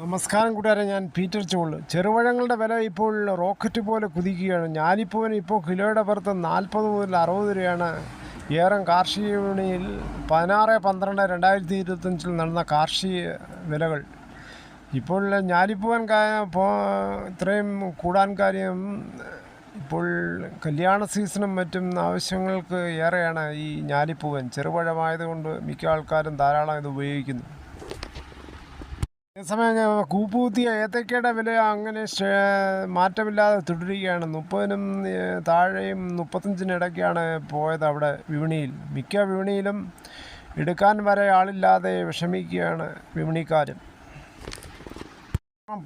നമസ്കാരം കൂട്ടുകാരെ ഞാൻ പീറ്റർ ചോൾ. ചെറുപഴങ്ങളുടെ വില ഇപ്പോൾ റോക്കറ്റ് പോലെ കുതിക്കുകയാണ്. ഞാലിപ്പൂവിന് ഇപ്പോൾ കിലോയുടെ പുറത്ത് നാൽപ്പത് മുതൽ അറുപത് രൂപയാണ്. ഏറം കാർഷിക വിപണിയിൽ പതിനാറ് പന്ത്രണ്ട് രണ്ടായിരത്തി ഇരുപത്തഞ്ചിൽ നടന്ന കാർഷിക വിലകൾ. ഇപ്പോൾ ഞാലിപ്പൂവൻ ഇത്രയും കൂടാൻ കാര്യം ഇപ്പോൾ കല്യാണ സീസണും മറ്റും ആവശ്യങ്ങൾക്ക് ഏറെയാണ് ഈ ഞാലിപ്പൂവൻ ചെറുപഴമായതുകൊണ്ട് മിക്ക ആൾക്കാരും ധാരാളം ഇത് ഉപയോഗിക്കുന്നു. അതേസമയം കൂപ്പുകുത്തിയ ഏത്തക്കയുടെ വില അങ്ങനെ മാറ്റമില്ലാതെ തുടരുകയാണ്. മുപ്പതിനും താഴെയും മുപ്പത്തഞ്ചിനിടയ്ക്കാണ് പോയത് അവിടെ വിപണിയിൽ. മിക്ക വിപണിയിലും എടുക്കാൻ വരെ ആളില്ലാതെ വിഷമിക്കുകയാണ് വിപണിക്കാരും.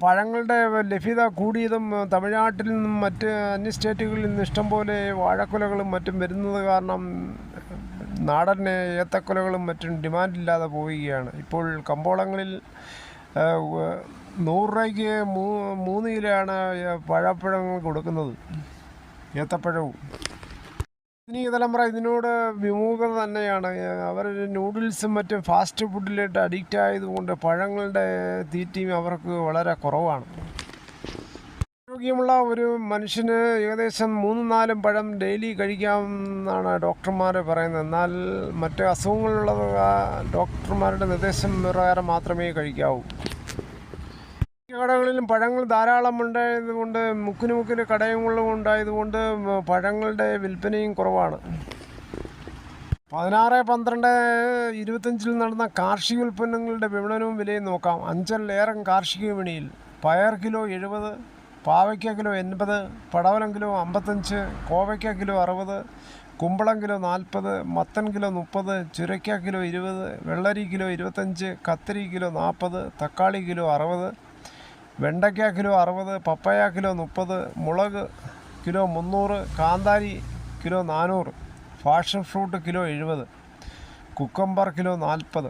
പഴങ്ങളുടെ ലഭ്യത കൂടിയതും തമിഴ്നാട്ടിൽ നിന്നും മറ്റ് അന്യ സ്റ്റേറ്റുകളിൽ നിന്ന് ഇഷ്ടംപോലെ വാഴക്കുലകളും മറ്റും വരുന്നത് കാരണം നാടൻ ഏത്തക്കുലകളും മറ്റും ഡിമാൻഡില്ലാതെ പോവുകയാണ്. ഇപ്പോൾ കമ്പോളങ്ങളിൽ നൂറ് രൂപയ്ക്ക് മൂ മൂന്ന് കിലോയാണ് പഴപ്പഴങ്ങൾ കൊടുക്കുന്നത്. ഏത്തപ്പഴവും. ആധുനിക തലമുറ ഇതിനോട് വിമുഖത തന്നെയാണ്. അവർ നൂഡിൽസും മറ്റും ഫാസ്റ്റ് ഫുഡിലായിട്ട് അഡിക്റ്റ് ആയതുകൊണ്ട് പഴങ്ങളുടെ തീറ്റയും അവർക്ക് വളരെ കുറവാണ്. ആരോഗ്യമുള്ള ഒരു മനുഷ്യന് ഏകദേശം മൂന്നും നാലും പഴം ഡെയിലി കഴിക്കാമെന്നാണ് ഡോക്ടർമാർ പറയുന്നത്. എന്നാൽ മറ്റ് അസുഖങ്ങളുള്ള ഡോക്ടർമാരുടെ നിർദ്ദേശം പ്രകാരം മാത്രമേ കഴിക്കാവൂ. കടകളിലും പഴങ്ങൾ ധാരാളം ഉണ്ടായതുകൊണ്ട് മുക്കിന് മുക്കിന് കടയുമുള്ളതും ഉണ്ടായതുകൊണ്ട് പഴങ്ങളുടെ വിൽപ്പനയും കുറവാണ്. പതിനാറ് പന്ത്രണ്ട് ഇരുപത്തഞ്ചിൽ നടന്ന കാർഷിക ഉൽപ്പന്നങ്ങളുടെ വിപണനവും വിലയും നോക്കാം. അഞ്ചലിലേറെ കാർഷിക വിപണിയിൽ പയർ കിലോ എഴുപത് പാവയ്ക്ക കിലോ എൺപത് പടവലം കിലോ അമ്പത്തഞ്ച് കോവയ്ക്ക കിലോ അറുപത് കുമ്പളം കിലോ നാൽപ്പത് മത്തൻ കിലോ മുപ്പത് ചുരയ്ക്ക കിലോ ഇരുപത് വെള്ളരി കിലോ ഇരുപത്തഞ്ച് കത്തിരി കിലോ നാൽപ്പത് തക്കാളി കിലോ അറുപത് വെണ്ടയ്ക്ക കിലോ അറുപത് പപ്പയ കിലോ മുപ്പത് മുളക് കിലോ മുന്നൂറ് കാന്താരി കിലോ നാനൂറ് ഫാഷൻ ഫ്രൂട്ട് കിലോ എഴുപത് കുക്കമ്പർ കിലോ നാൽപ്പത്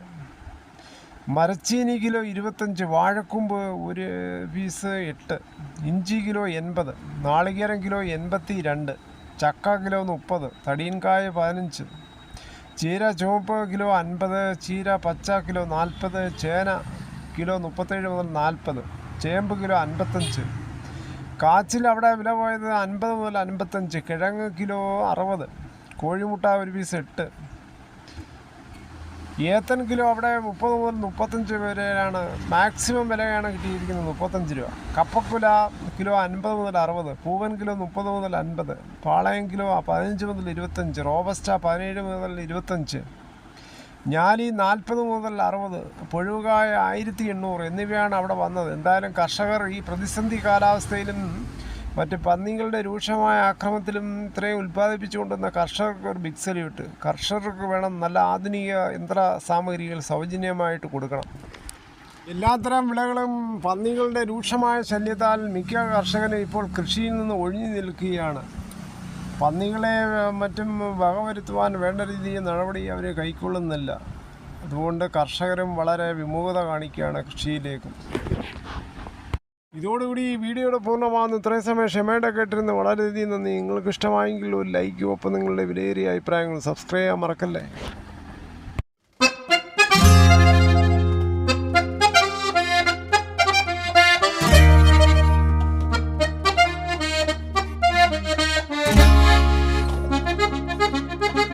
മരച്ചീനി കിലോ ഇരുപത്തഞ്ച് വാഴക്കൂമ്പ് ഒരു പീസ് എട്ട് ഇഞ്ചി കിലോ എൺപത് നാളികേരം കിലോ എൺപത്തി രണ്ട് ചക്ക കിലോ മുപ്പത് തടിയൻകായ പതിനഞ്ച് ചീര ചുവപ്പ് കിലോ അൻപത് ചീര പച്ച കിലോ നാൽപ്പത് ചേന കിലോ മുപ്പത്തേഴ് മുതൽ നാൽപ്പത് ചേമ്പ് കിലോ അൻപത്തഞ്ച്. കാച്ചിൽ അവിടെ വില പോയത് അൻപത് മുതൽ അൻപത്തഞ്ച് കിഴങ്ങ് കിലോ അറുപത് കോഴിമുട്ട ഒരു പീസ് എട്ട്. ഏത്തൻ കിലോ അവിടെ മുപ്പത് മുതൽ മുപ്പത്തഞ്ച് വരെയാണ് മാക്സിമം വിലയാണ് കിട്ടിയിരിക്കുന്നത് മുപ്പത്തഞ്ച് രൂപ. കപ്പക്കുല കിലോ അൻപത് മുതൽ അറുപത് പൂവൻ കിലോ മുപ്പത് മുതൽ അൻപത് പാളയം കിലോ പതിനഞ്ച് മുതൽ ഇരുപത്തഞ്ച് റോബസ്റ്റ പതിനേഴ് മുതൽ ഇരുപത്തഞ്ച്. ഞാലി നാൽപ്പത് മുതൽ അറുപത് പുഴുകായ ആയിരത്തി എണ്ണൂറ് എന്നിവയാണ് അവിടെ വന്നത്. എന്തായാലും കർഷകർ ഈ പ്രതിസന്ധി കാലാവസ്ഥയിലും മറ്റ് പന്നികളുടെ രൂക്ഷമായ ആക്രമത്തിലും ഇത്രയും ഉൽപ്പാദിപ്പിച്ചുകൊണ്ടുവന്ന കർഷകർക്ക് ഒരു ബിഗ് സല്യൂട്ട് കർഷകർക്ക് വേണം നല്ല ആധുനിക യന്ത്ര സാമഗ്രികൾ സൗജന്യമായിട്ട് കൊടുക്കണം. എല്ലാത്തരം വിളകളും പന്നികളുടെ രൂക്ഷമായ ശല്യത്താൽ മിക്ക കർഷകരും ഇപ്പോൾ കൃഷിയിൽ നിന്ന് ഒഴിഞ്ഞു നിൽക്കുകയാണ്. പന്നികളെ മറ്റും മറ്റും വകവരുത്തുവാൻ വേണ്ട രീതിയിൽ നടപടി അവർ കൈക്കൊള്ളുന്നില്ല. അതുകൊണ്ട് കർഷകരും വളരെ വിമുഖത കാണിക്കുകയാണ് കൃഷിയിലേക്കും. ഇതോടുകൂടി ഈ വീഡിയോയുടെ പൂർണമാകുന്ന. ഇത്രയും സമയം ക്ഷമയുടെ കേട്ടിരുന്ന് വളരെയധികം നന്ദി. നിങ്ങൾക്ക് ഇഷ്ടമായെങ്കിൽ ഒരു ലൈക്കും ഒപ്പം നിങ്ങളുടെ വിലയേറിയ അഭിപ്രായങ്ങൾ സബ്സ്ക്രൈബ് ചെയ്യാൻ മറക്കല്ലേ?